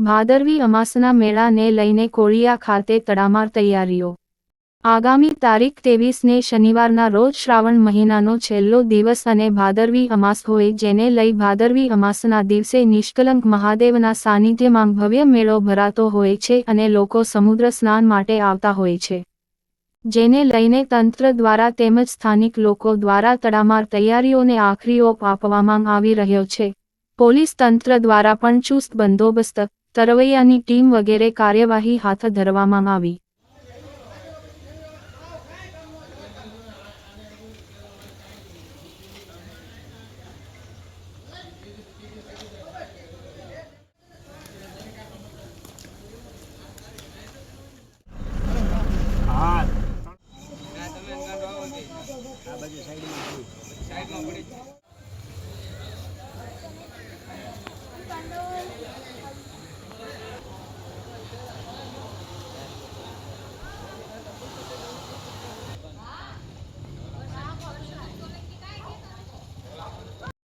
ભાદરવી અમાસના મેળાને લઈને કોળિયા ખાતે તડામાર તૈયારીઓ. આગામી તારીખ તેવીસને શનિવારના રોજ શ્રાવણ મહિનાનો છેલ્લો દિવસ અને ભાદરવી અમાસ હોય જેને લઈ ભાદરવી અમાસના દિવસે નિષ્કલંક મહાદેવના સાનિધ્યમાં ભવ્ય મેળો ભરાતો હોય છે અને લોકો સમુદ્ર સ્નાન માટે આવતા હોય છે. જેને લઈને તંત્ર દ્વારા તેમજ સ્થાનિક લોકો દ્વારા તડામાર તૈયારીઓને આખરી ઓપ આપવામાં આવી રહ્યો છે. પોલીસ તંત્ર દ્વારા પણ ચુસ્ત બંદોબસ્ત તરવૈયાની ટીમ વગેરે કાર્યવાહી હાથ ધરવામાં આવી. સાઈડમાં પડી